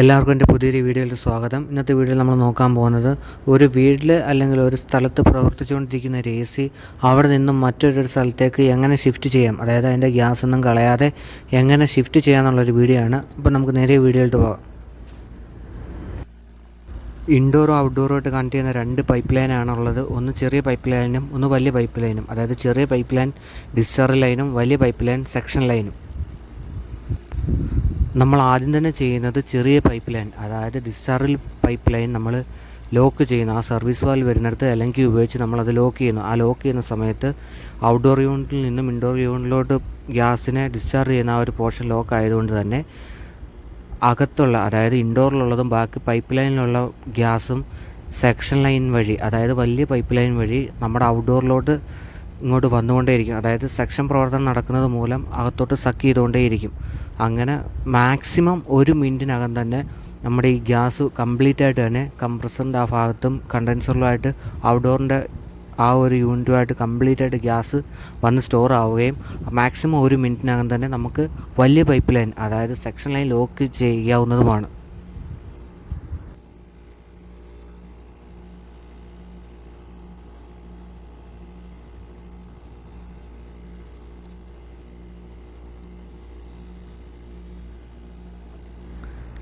എല്ലാവർക്കും എന്റെ പുതിയൊരു വീഡിയോയിൽ സ്വാഗതം. ഇന്നത്തെ വീഡിയോയിൽ നമ്മൾ നോക്കാൻ പോകുന്നത് ഒരു വീട്ടിൽ അല്ലെങ്കിൽ ഒരു സ്ഥലത്ത് പ്രവർത്തിച്ചുകൊണ്ടിരിക്കുന്ന ഒരു എ സി അവിടെ നിന്നും മറ്റൊരു സ്ഥലത്തേക്ക് എങ്ങനെ ഷിഫ്റ്റ് ചെയ്യാം? അതായത് അതിന്റെ ഗ്യാസ് ഒന്നും കളയാതെ എങ്ങനെ ഷിഫ്റ്റ് ചെയ്യാമെന്നുള്ളൊരു വീഡിയോ ആണ്. അപ്പോൾ നമുക്ക് നേരെ വീഡിയോയിലോട്ട് പോകാം. ഇൻഡോറോ ഔട്ട്ഡോറും ആയിട്ട് കണക്ട് ചെയ്യുന്ന രണ്ട് പൈപ്പ് ലൈനാണുള്ളത് ഒന്ന് ചെറിയ പൈപ്പ് ലൈനും ഒന്ന് വലിയ പൈപ്പ് ലൈനും അതായത് ചെറിയ പൈപ്പ് ലൈൻ ഡിസ്ചാർജ് ലൈനും വലിയ പൈപ്പ് ലൈൻ സെക്ഷൻ ലൈനും നമ്മൾ ആദ്യം തന്നെ ചെയ്യുന്നത് ചെറിയ പൈപ്പ് ലൈൻ അതായത് ഡിസ്ചാർജിൽ പൈപ്പ് ലൈൻ നമ്മൾ ലോക്ക് ചെയ്യുന്നു. ആ സർവീസ് വാൽ വരുന്നിടത്ത് അല്ലെങ്കിൽ ഉപയോഗിച്ച് നമ്മളത് ലോക്ക് ചെയ്യുന്നു. ആ ലോക്ക് ചെയ്യുന്ന സമയത്ത് ഔട്ട്ഡോർ യൂണിറ്റിൽ നിന്നും ഇൻഡോർ യൂണിറ്റിലോട്ട് ഗ്യാസിനെ ഡിസ്ചാർജ് ചെയ്യുന്ന ആ ഒരു പോർഷൻ ലോക്ക് ആയതുകൊണ്ട് തന്നെ അകത്തുള്ള അതായത് ഇൻഡോറിലുള്ളതും ബാക്കി പൈപ്പ് ലൈനിലുള്ള ഗ്യാസും സെക്ഷൻ ലൈൻ വഴി അതായത് വലിയ പൈപ്പ് ലൈൻ വഴി നമ്മുടെ ഔട്ട്ഡോറിലോട്ട് ഇങ്ങോട്ട് വന്നുകൊണ്ടേയിരിക്കും. അതായത് സെക്ഷൻ പ്രവർത്തനം നടക്കുന്നത് മൂലം അകത്തോട്ട് സക്ക് ചെയ്തുകൊണ്ടേയിരിക്കും. അങ്ങനെ മാക്സിമം ഒരു മിനിറ്റിനകം തന്നെ നമ്മുടെ ഈ ഗ്യാസ് കംപ്ലീറ്റ് ആയിട്ട് തന്നെ കംപ്രസറിന്റെ ആ ഭാഗത്തും കണ്ടൻസറിലുമായിട്ട് ഔട്ട്ഡോറിന്റെ ആ ഒരു യൂണിറ്റുമായിട്ട് കംപ്ലീറ്റ് ആയിട്ട് ഗ്യാസ് വന്ന് സ്റ്റോർ ആവുകയും മാക്സിമം ഒരു മിനിറ്റിനകം തന്നെ നമുക്ക് വലിയ പൈപ്പ് ലൈൻ അതായത് സെക്ഷൻ ലൈൻ ലോക്ക് ചെയ്യാവുന്നതുമാണ്.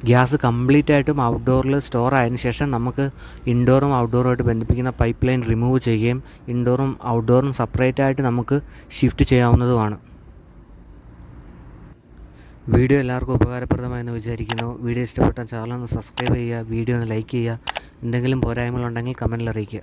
ഗ്യാസ് കംപ്ലീറ്റ് ആയിട്ടും ഔട്ട്ഡോറിൽ സ്റ്റോർ ആയതിനു ശേഷം നമുക്ക് ഇൻഡോറും ഔട്ട്ഡോറുമായിട്ട് ബന്ധിപ്പിക്കുന്ന പൈപ്പ് ലൈൻ റിമൂവ് ചെയ്യുകയും ഇൻഡോറും ഔട്ട്ഡോറും സെപ്പറേറ്റ് ആയിട്ട് നമുക്ക് ഷിഫ്റ്റ് ചെയ്യാവുന്നതുമാണ്. വീഡിയോ എല്ലാവർക്കും ഉപകാരപ്രദമായെന്ന് വിചാരിക്കുന്നു. വീഡിയോ ഇഷ്ടപ്പെട്ടാൽ ചാനൽ ഒന്ന് സബ്സ്ക്രൈബ് ചെയ്യുക വീഡിയോ ഒന്ന് ലൈക്ക് ചെയ്യുക. എന്തെങ്കിലും പോരായ്മകളുണ്ടെങ്കിൽ കമന്റിൽ അറിയിക്കുക.